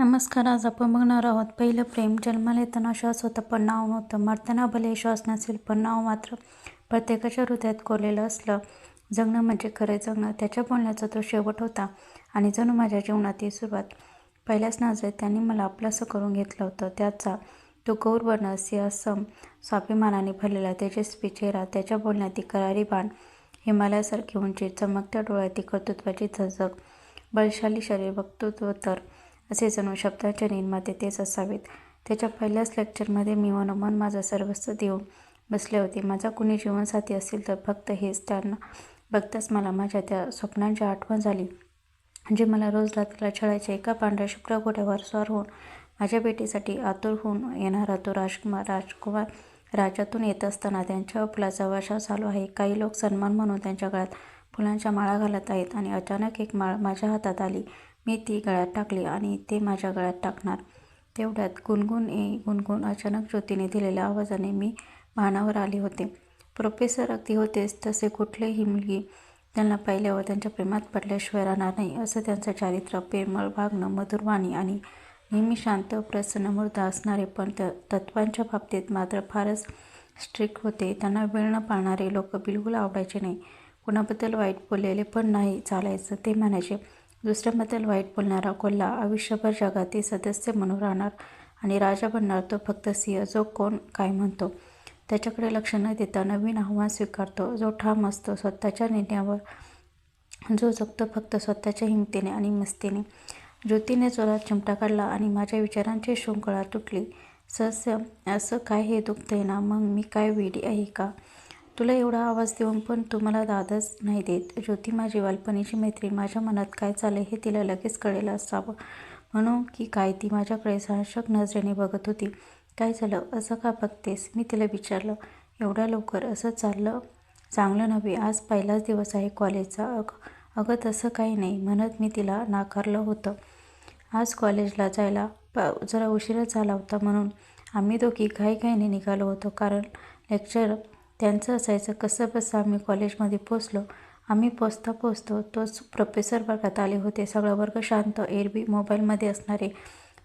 नमस्कार आज आपण बघणार आहोत पहिलं प्रेम. जन्माला येताना श्वास होता पण नाव नव्हतं. मरताना भले श्वास नसेल पण नाव मात्र प्रत्येकाच्या हृदयात कोरलेलं असलं. जगणं म्हणजे खरं जगणं. त्याच्या बोलण्याचा तो शेवट होता आणि जणू माझ्या जीवनातील सुरुवात. पहिल्याच नजरेत त्यांनी मला आपलंसं करून घेतलं होतं. त्याचा तो गौरवर्ण सिंहसम स्वाभिमानाने भरलेला तेजस्वी चेहरा त्याच्या बोलण्यात करारी बाण हिमालयासारखी उंची चमकत्या डोळ्यातील कर्तृत्वाची झझक बलशाली शरीर वक्तृत्व तर असे जणू शब्दांचे निर्माते तेच असावेत. त्याच्या पहिल्याच लेक्चरमध्ये मी मनोमन माझं सर्वस्व देऊन बसले होते. माझा कुणी जीवनसाथी असेल तर फक्त हेच त्यांना बघताच मला माझ्या त्या स्वप्नांची आठवण झाली. जे मला रोज रात्रीला छळायच्या एका पांढऱ्या शुक्र घोड्यावर स्वार होऊन माझ्या भेटीसाठी आतुर होऊन येणारा तो राजकुमार राजकुमार राज्यातून येत असताना त्यांच्या फुलाचा वर्षा चालू आहे. काही लोक सन्मान म्हणून त्यांच्या गळ्यात फुलांच्या माळा घालत आहेत आणि अचानक एक माळ माझ्या हातात आली. मी ती गळ्यात टाकली आणि ते माझ्या गळ्यात टाकणार. तेवढ्यात गुणगुण ए गुणगुण अचानक ज्योतीने दिलेल्या आवाजाने मी भानावर आले होते. प्रोफेसर अगदी होतेच तसे कुठलेही मुलगी त्यांना पाहिल्यावर त्यांच्या प्रेमात पडल्याशिवाय राहणार नाही असं त्यांचं चारित्र्य प्रेमळ वागणं मधुरवाणी आणि नेहमी शांत प्रसन्न मूर्त असणारे पण त तत्वांच्या बाबतीत मात्र फारच स्ट्रिक्ट होते. त्यांना वेळ न पाळणारे लोक बिलकुल आवडायचे नाही. कुणाबद्दल वाईट बोललेले पण नाही चालायचं ते म्हणायचे. दुसऱ्याबद्दल वाईट बोलणारा कोल्हा आयुष्यभर जगातील सदस्य म्हणून राहणार आणि राजा बनणार तो फक्त सिंह जो कोण काय म्हणतो. त्याच्याकडे लक्ष न देता नवीन आव्हान स्वीकारतो. जो ठाम असतो स्वतःच्या निर्णयावर जो जगतो फक्त स्वतःच्या हिमतीने आणि मस्तीने. ज्योतीने जोरात चिमटा काढला आणि माझ्या विचारांची शृंखला तुटली. सहस्य असं काय हे दुखतंय ना? मग मी काय वेडी आहे का? तुला एवढा आवाज देऊन पण तू मला दादच नाही देत. ज्योती माझी बालपणीची मैत्रीण माझ्या मनात काय चाललं हे तिला लगेच कळेल असावं. म्हणून की काय ती माझ्याकडे साहसक नजरेने बघत होती. काय झालं? असं का बघतेस? मी तिला विचारलं. एवढ्या लवकर असं चाललं? चांगलं नव्हे. आज पहिलाच दिवस आहे कॉलेजचा. अग अगं तसं काही नाही. म्हणत मी तिला नाकारलं होतं. आज कॉलेजला जायला प जरा उशीरच झाला होता म्हणून. आम्ही दोघी घाईघाईने निघालो होतो कारण लेक्चर त्यांचं असायचं कसं बसं आम्ही कॉलेजमध्ये पोचलो? आम्ही पोचता पोचतो तोच प्रोफेसर वर्गात आले होते. सगळा वर्ग शांत एरबी मोबाईलमध्ये असणारे.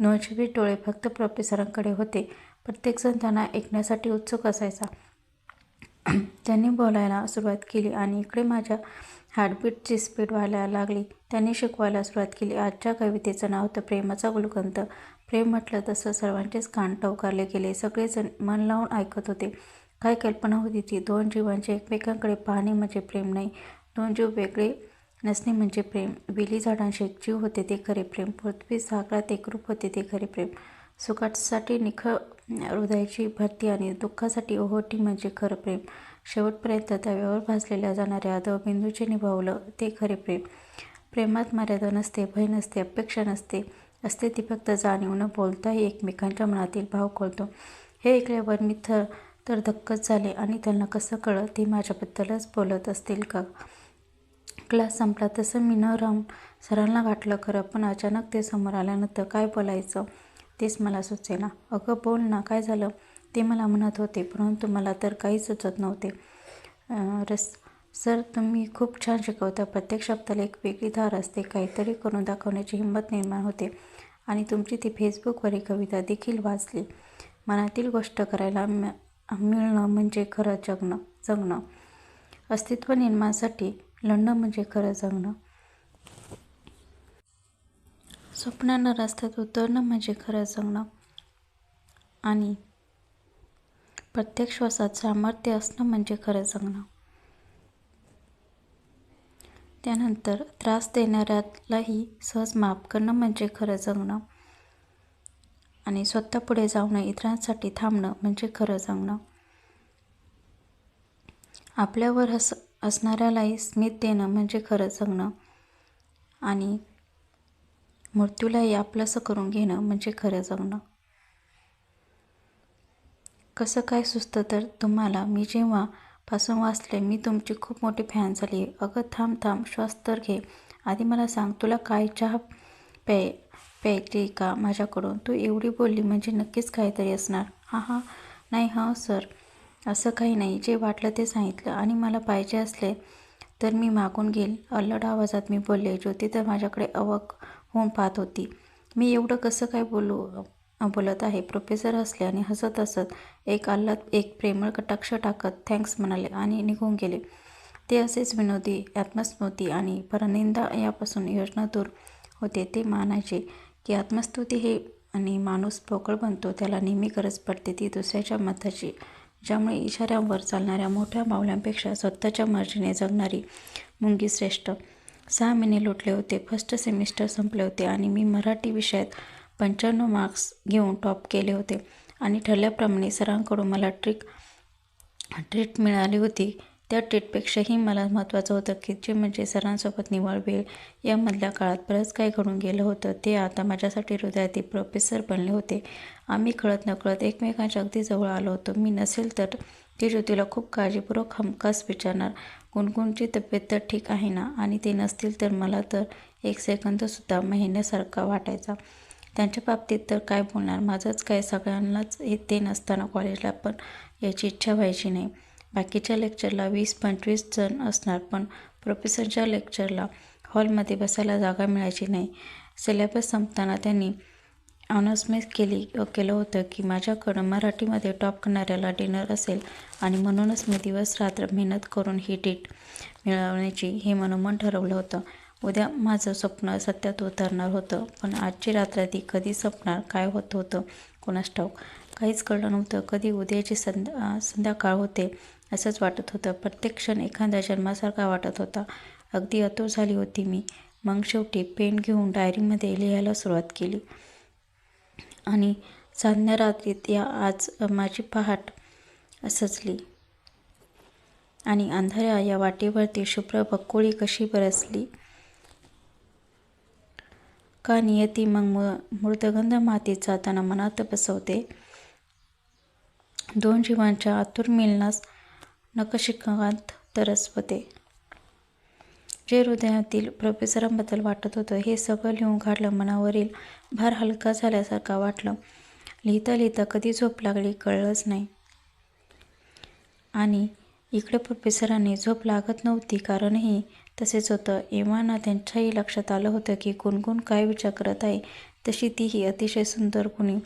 नोंदशेबी डोळे फक्त प्रोफेसरांकडे होते. प्रत्येकजण त्यांना ऐकण्यासाठी उत्सुक असायचा. त्यांनी बोलायला सुरुवात केली आणि इकडे माझ्या हार्टबीटची स्पीड व्हायला लागली. त्यांनी शिकवायला सुरुवात केली. आजच्या कवितेचं नाव होतं प्रेमाचा गुलकंत प्रेम म्हटलं तसं सर्वांचेच कान टवकारले गेले. सगळेजण मन लावून ऐकत होते. काय कल्पना होती ती? दोन जीवांचे एकमेकांकडे पाहणे म्हणजे प्रेम नाही. दोन जीव वेगळे नसणे म्हणजे प्रेम. वेली झाडांशी एक जीव होते ते खरे प्रेम. पृथ्वी सागरात एकरूप होते ते खरे प्रेम. सुखासाठी निख हृदयाची भरती आणि दुःखासाठी ओहोटी म्हणजे खरं प्रेम. शेवटपर्यंत तव्यावर भाजलेल्या जाणाऱ्या दवबिंदूचे निभावलं ते खरे प्रेम. प्रेमात मर्यादा नसते भय नसते अपेक्षा नसते. असते ती फक्त जाणीव न बोलताही एकमेकांच्या मनातील भाव कळतो हे ऐकल्यावर मी थर तर धक्कच झाले आणि त्यांना कसं कळलं ते माझ्याबद्दलच बोलत असतील का? क्लास संपला तसं मी न राहून सरांना गाठलं खरं पण अचानक ते समोर आल्यानंतर काय बोलायचं तेच मला सुचेना. अगं बोल ना काय झालं? ते मला म्हणत होते परंतु मला तर काही सुचत नव्हते. रस सर तुम्ही खूप छान शिकवता. प्रत्येक शब्दाला एक वेगळी धार असते. काहीतरी करून दाखवण्याची हिंमत निर्माण होते आणि तुमची ती फेसबुकवरील कविता देखील वाचली. मनातील गोष्ट करायला मिळणं म्हणजे खरं जगणं जगणं. अस्तित्व निर्माणासाठी लढणं म्हणजे खरं जगणं. स्वप्नांना रस्त्यात उतरणं म्हणजे खरं जगणं. आणि प्रत्येक श्वासात सामर्थ्य असणं म्हणजे खरं जगणं. त्यानंतर त्रास देणाऱ्यालाही सहज माफ करणं म्हणजे खरं जगणं. आणि स्वतः पुढे जाऊन इतरांसाठी थांबणं म्हणजे खरं जगणं आपल्यावर हस असणाऱ्यालाही स्मित देणं म्हणजे खरं जगणं आणि मृत्यूलाही आपलंसं करून घेणं म्हणजे खरं जगणं कसं काय सुचतं तर तुम्हाला मी जेव्हा पासून वाचले मी तुमची खूप मोठी फॅन झाली. अगं थांब थांब श्वास तर घे. आधी मला सांग तुला काय चहा प्याय प्यायची का माझ्याकडून? तू एवढी बोलली म्हणजे नक्कीच काहीतरी असणार. हा हा नाही हां सर. असं काही नाही. जे वाटलं ते सांगितलं. आणि मला पाहिजे असले तर मी मागून घेईल. अल्लड आवाजात मी बोलले ज्योती तर माझ्याकडे अवक होऊन पाहत होती. मी एवढं कसं काय बोलू बोलत आहे? प्रोफेसर हसले आणि हसत हसत एक आल्हाद एक प्रेमळ कटाक्ष टाकत थँक्स म्हणाले आणि निघून गेले. ते असेच विनोदी आत्मस्मृती आणि परनिंदा यापासून योजना दूर होते ते मानायचे. की आत्मस्तुती हे आणि माणूस पोकळ बनतो त्याला नेहमी गरज पडते ती दुसऱ्याच्या मताची ज्यामुळे इशाऱ्यावर चालणाऱ्या मोठ्या मावल्यांपेक्षा स्वतःच्या मर्जीने जगणारी मुंगी श्रेष्ठ. सहा महिने लोटले होते फर्स्ट सेमिस्टर संपले होते आणि मी मराठी विषयात पंच्याण्णव मार्क्स घेऊन टॉप केले होते. आणि ठरल्याप्रमाणे सरांकडून मला ट्रिक ट्रीट मिळाली होती. त्या ट्रीटपेक्षाही मला महत्त्वाचं होतं की जे म्हणजे सरांसोबत निवळ वेळ यामधल्या काळात बरंच काही घडून गेलं होतं. ते आता माझ्यासाठी हृदयातील प्रोफेसर बनले होते. आम्ही कळत नकळत एकमेकांच्या अगदी जवळ आलो होतो. मी नसेल तर ती ज्योतीला खूप काळजीपूर्वक हमखास विचारणार. गुणगुणची तब्येत तर ठीक आहे ना? आणि ते नसतील तर मला तर एक सेकंदसुद्धा महिन्यासारखा वाटायचा. त्यांच्या बाबतीत तर काय बोलणार? माझंच काय? सगळ्यांनाच ते नसताना कॉलेजला पण याची इच्छा व्हायची नाही. बाकीच्या लेक्चरला वीस पंचवीस जण असणार पण प्रोफेसरच्या लेक्चरला हॉलमध्ये बसायला जागा मिळायची नाही. सिलेबस संपताना त्यांनी अनाउन्समेंट केली केलं होतं की माझ्याकडं मराठीमध्ये टॉप करणाऱ्याला डिनर असेल आणि म्हणूनच मी दिवस रात्र मेहनत करून ही डेट मिळवण्याची हे मनोमन ठरवलं होतं. उद्या माझं स्वप्न सत्यात उतरणार होतं पण आजची रात्र ती कधी संपणार काय होत होतं कोणास ठाऊक. काहीच कळलं नव्हतं. कधी उद्याची संध्या संध्याकाळ होते असंच वाटत होतं. प्रत्येक क्षण एखाद्या जन्मासारखा वाटत होता. अगदी अतुर झाली होती मी. मग शेवटी पेन घेऊन डायरीमध्ये लिहायला सुरुवात केली. आणि साधण्या रात्रीत या आज माझी पहाट सजली. आणि अंधाऱ्या या वाटेवरती शुभ्र बकोळी कशी बरसली? का नियती मग मृतगंध मातीत जाताना मनात बसवते? दोन जीवांच्या आतुर मिलनास नकशिकांत तरसवते. जे हृदयातील प्रोफेसरांबद्दल वाटत होतं हे सगळं लिहून काढलं मनावरील भार हलका झाल्यासारखा वाटलं. लिहिता लिहिता कधी झोप लागली कळलंच नाही. आणि इकडे प्रोफेसरांनी झोप लागत नव्हती कारणही तसेच होतं. एव्हाना त्यांच्याही लक्षात आलं होतं की गुणगुण काय विचार करत आहे तशी तीही अतिशय सुंदर कुणी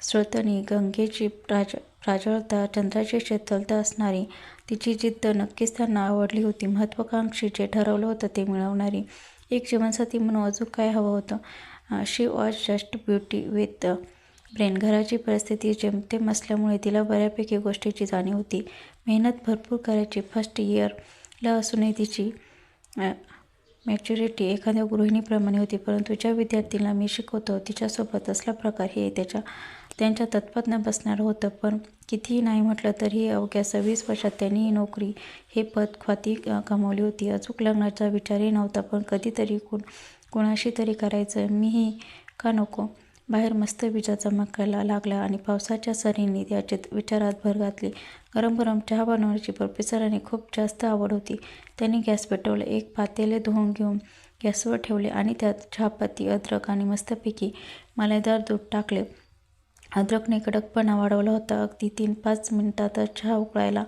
श्रोतनी गंगेची प्राज प्राजळता चंद्राची शीतलता असणारी तिची जिद्द नक्कीच त्यांना आवडली होती. महत्त्वाकांक्षी जे ठरवलं होतं ते मिळवणारी एक जीवनसाथी म्हणून अजून काय हवं होतं? She was just beauty with brain. घराची परिस्थिती जेमतेम असल्यामुळे तिला बऱ्यापैकी गोष्टीची जाणीव होती. मेहनत भरपूर करायची. फर्स्ट इयरला असूनही तिची मॅच्युरिटी एखाद्या गृहिणीप्रमाणे होती. परंतु ज्या विद्यार्थीला मी शिकवतो तिच्यासोबत असला प्रकार हे त्याच्या त्यांच्या तत्पत बसणार होतं पण कितीही नाही म्हटलं तरी अवघ्या सव्वीस वर्षात त्यांनी नोकरी हे पद ख्वाती कमावली होती. अचूक लग्नाचा विचारही नव्हता पण कधीतरी कोण कोणाशी तरी करायचं मीही का नको? बाहेर मस्त विजा चमकायला लागला आणि पावसाच्या सरींनी त्याचे विचारात भर घातली. गरम गरम चहा बनवण्याची प्रोफेसरांनी खूप जास्त आवड होती. त्यांनी गॅस पेटवलं एक पातेले धुवून घेऊन गॅसवर ठेवले आणि त्यात चहापत्ती अद्रक आणि मस्तपैकी मलाईदार दूध टाकले. अद्रकने कडकपणा वाढवला होता. अगदी तीन पाच मिनिटातच चहा उकळायला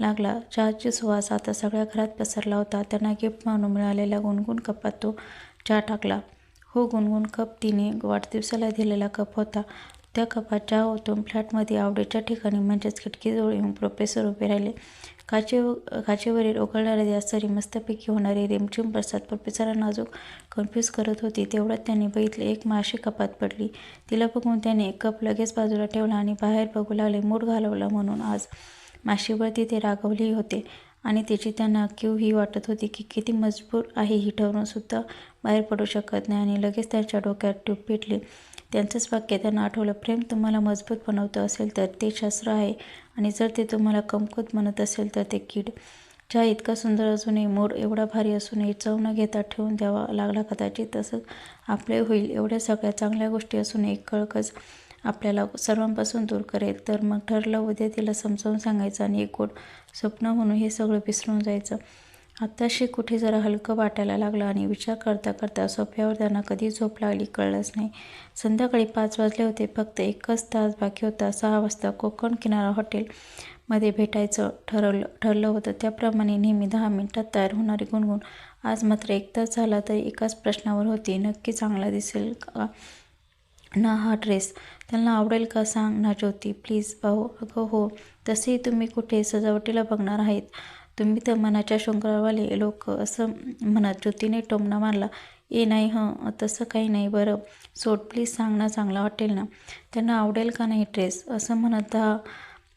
लागला. चहाची सुवास आता सगळ्या घरात पसरला होता. त्यांना गिफ्ट म्हणून मिळालेल्या गुणगुण कपात तो चहा टाकला. हो गुणगुण कप तिने वाढदिवसाला दिलेला कप होता. त्या कपात चहा ओतून फ्लॅटमध्ये आवडीच्या ठिकाणी म्हणजेच खिडकीजवळ येऊन प्रोफेसर उभे राहिले. काचे काचेवरील उकळणारे द्यासरी मस्तपैकी होणारे रेमचिम प्रसाद प्रोफेसरांना अजून कन्फ्यूज करत होती. तेवढ्यात त्यांनी बघितले एक माशी कपात पडली. तिला बघून त्याने एक कप लगेच बाजूला ठेवला आणि बाहेर बघू लागले मूड घालवला म्हणून आज. माशीवरती ते रागवलेही होते आणि त्याची त्यांना क्यू ही वाटत होती की किती मजबूर आहे ही ठरवूनसुद्धा बाहेर पडू शकत नाही आणि लगेच त्यांच्या डोक्यात ट्यूब पेटली. त्यांचंच वाक्य त्यांना आठवलं. प्रेम तुम्हाला मजबूत बनवतं असेल तर ते शस्त्र आहे आणि जर ते तुम्हाला कमकुत म्हणत असेल तर ते कीड. चहा इतका सुंदर असूनही मोड एवढा भारी असूनही चव न घेता ठेवून द्यावा लागला कदाचित तसंच आपले होईल एवढ्या सगळ्या चांगल्या गोष्टी असूनही कळकच आपल्याला सर्वांपासून दूर करेल. तर मग ठरलं उद्या तिला समजावून सांगायचं आणि एक गोड स्वप्न म्हणून हे सगळं विसरून जायचं. आत्ताशी कुठे जरा हलकं वाटायला लागलं आणि विचार करता करता सोफ्यावर त्यांना कधी झोप लागली कळलंच नाही. संध्याकाळी पाच वाजले होते. फक्त एकच तास बाकी होता. सहा वाजता कोकण किनारा हॉटेलमध्ये भेटायचं ठरवलं ठरलं होतं. त्याप्रमाणे नेहमी दहा मिनिटात तयार होणारी गुणगुण आज मात्र एक तास झाला तरी एकाच प्रश्नावर होती. नक्की चांगला दिसेल का? ना हा ड्रेस. त्यांना आवडेल का सांग ना ज्योती. प्लीज भाऊ अगं हो. तसेही तुम्ही कुठे सजावटीला बघणार आहेत? तुम्ही तर मनाच्या शंकरावाले लोक असं म्हणत ज्योतीने टोमणा मारला ए नाही हं तसं काही नाही बरं. सोड प्लीज सांग ना चांगला वाटेल ना. त्यांना आवडेल का नाही ड्रेस? असं म्हणत दहा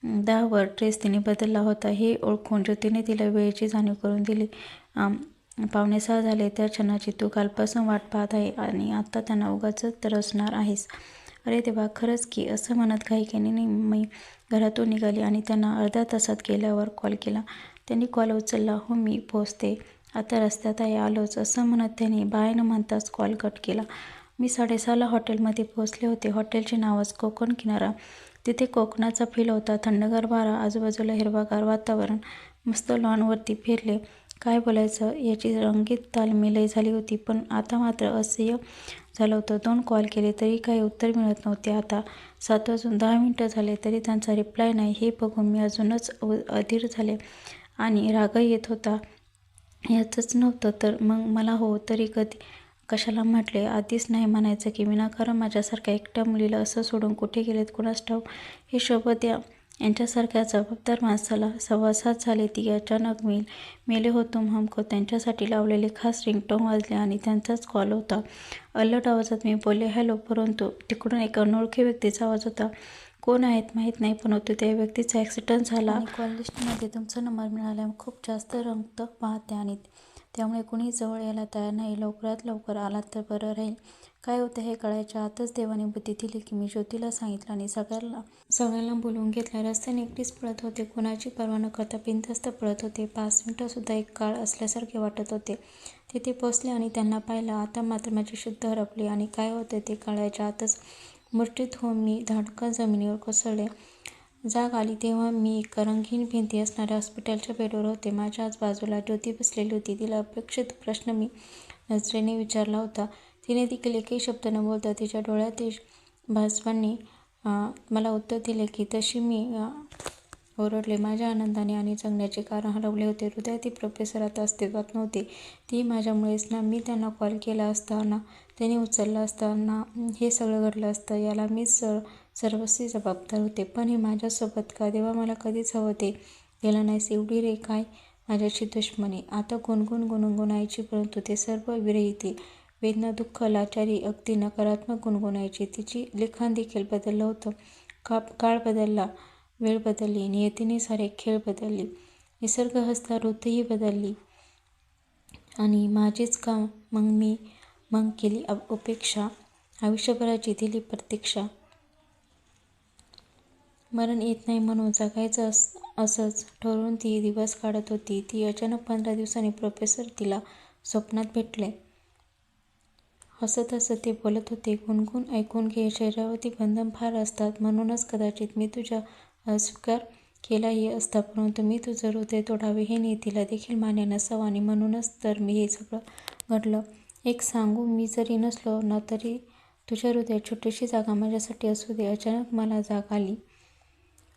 दहावर ड्रेस तिने बदलला होता. हे ओळखून ज्योतीने तिला वेळेची जाणीव करून दिली. पावणे सहा झाले त्या क्षणाची तू कालपासून वाट पाहत आहे आणि आता त्यांना उगाच तरसणार आहेस. अरे देवा खरंच की असं म्हणत काही केली मी घरातून निघाली आणि त्यांना अर्ध्या तासात गेल्यावर कॉल केला. त्यांनी कॉल उचलला हो मी पोचते आता रस्त्यात आहे आलोच. असं म्हणत त्यांनी बाय न म्हणताच कॉल कट केला. मी साडेसहाला हॉटेलमध्ये पोहोचले होते. हॉटेलचे नावच कोकण किनारा. तिथे कोकणाचा फील होता. थंडगार वारा आजूबाजूला हिरवागार वातावरण मस्त लॉनवरती फिरले. काय बोलायचं? याची रंगीत तालमेलही झाली होती पण आता मात्र असह्य झालं होतं. दोन कॉल केले तरी काही उत्तर मिळत नव्हते. आता सात वाजून दहा मिनटं झाले तरी त्यांचा रिप्लाय नाही. हे बघून मी अजूनच अधीर झाले. आणि रागही येत होता. याचंच नव्हतं तर मग मला हो तरी कधी कशाला म्हटले? आधीच नाही म्हणायचं की विनाकारण माझ्यासारख्या एकट्या मुलीला असं सोडून कुठे गेलेत? कुणास ठाऊ हे शोभत या यांच्यासारख्या जबाबदार माणसाला सवासात झाले ती अचानक मिल मेले होतो हमको. त्यांच्यासाठी लावलेले खास रिंगटोन वाजले आणि त्यांचाच कॉल होता. अलर्ट आवाजात मी बोलले हॅलो परंतु तिकडून एक अनोळखी व्यक्तीचा आवाज होता. कोण आहेत माहीत नाही पण होते त्या व्यक्तीचा ॲक्सिडंट झाला. कॉल लिस्टमध्ये तुमचा नंबर मिळाला खूप जास्त रंगत पाहते आणि त्यामुळे कुणी जवळ यायला तयार नाही. लवकरात लवकर आलात तर बरं राहील. काय होतं हे कळायच्या आतच देवाने बुद्धी दिली की मी ज्योतीला सांगितलं आणि सगळ्यांना सगळ्यांना बोलवून घेतलं. रस्त्याने एकटीच पळत होते. कोणाची परवा न करता बिनधस्त पळत होते. पाच मिनटंसुद्धा एक काळ असल्यासारखे वाटत होते. तिथे पोचले आणि त्यांना पाहिलं. आता मात्र माझी शुद्ध हरपली आणि काय होतं ते कळायच्या आतच मुठीत होऊन मी धाडकन जमिनीवर कोसळले. जाग आली तेव्हा मी एका रंगहीन भिंती असणाऱ्या हॉस्पिटलच्या बेडवर होते. माझ्याच बाजूला ज्योती बसलेली होती. तिला अपेक्षित प्रश्न मी नजरेने विचारला होता. तिने देखील एकही शब्द न बोलता तिच्या डोळ्यातील भासवांनी मला उत्तर दिले की तशी मी ओरडले. माझ्या आनंदाने आणि जगण्याचे कारण हरवले होते. हृदयातील प्रोफेसर आता अस्तित्वात नव्हते. ती माझ्यामुळेच ना मी त्यांना कॉल केला असताना त्यांनी उचलला असताना हे सगळं घडलं असतं याला मी सर सर्वस्वी जबाबदार होते. पण हे माझ्यासोबत का? देवा मला कधीच हवं ते गेलं नाहीस. एवढी रे काय? माझ्याशी दुश्मनी. आता गुणगुण गुणगुणायची परंतु ते सर्व विरहिते. वेदना दुःख लाचारी अगदी नकारात्मक गुणगुणायची. तिची लिखाण देखील बदललं होतं. का काळ बदलला. वेळ बदलली नियतीने सारे खेळ बदलली निसर्ग हसता ऋतूही बदलली. आणि माझेच काम मग मी मग केली उपेक्षा आयुष्यभराची दिली प्रतीक्षा. मरण येत नाही म्हणून जगायचं अस असंच ठरवून ती दिवस काढत होती. ती अचानक पंधरा दिवसांनी प्रोफेसर तिला स्वप्नात भेटले. हसत हसत ते बोलत होते गुणगुण ऐकून घे शरीरावरती बंधन फार असतात. म्हणूनच कदाचित मी तुझ्या अस्वीकार केलाही असता परंतु मी तुझं हृदय तोडावे हे नियतीला देखील मान्य नसावं आणि म्हणूनच तर मी हे सगळं घडलं. एक सांगू मी जरी नसलो ना तरी तुझ्या हृदयात छोटीशी जागा माझ्यासाठी असू दे अचानक मला जाग आली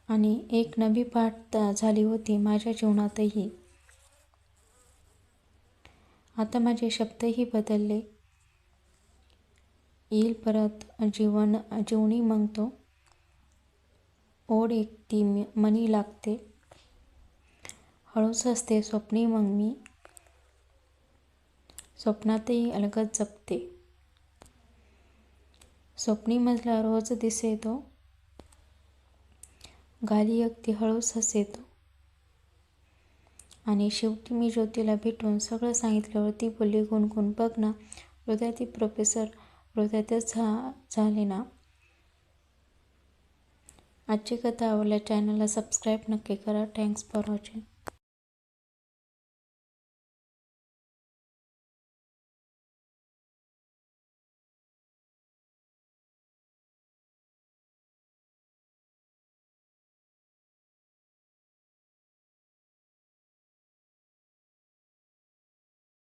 आणि एक नवी पाठ झाली होती माझ्या जीवनातही. आता माझे शब्दही बदलले. येईल परत जीवन जीवनी मग ओढ एकटी मनी लागते. हळूच असते स्वप्नी मग मी स्वप्नातही अलगद जपते. स्वप्नी मजला रोज दिसे तो गाली अगदी हळूच हसेतो आणि शेवटी मी ज्योतीला भेटून सगळं सांगितल्यावर ती बोलली गुणगुण बघ ना हृदयातील प्रोफेसर हृदयातच झा झाले ना. आजची कथा आवडल्या चॅनलला सबस्क्राईब नक्की करा. Thanks for watching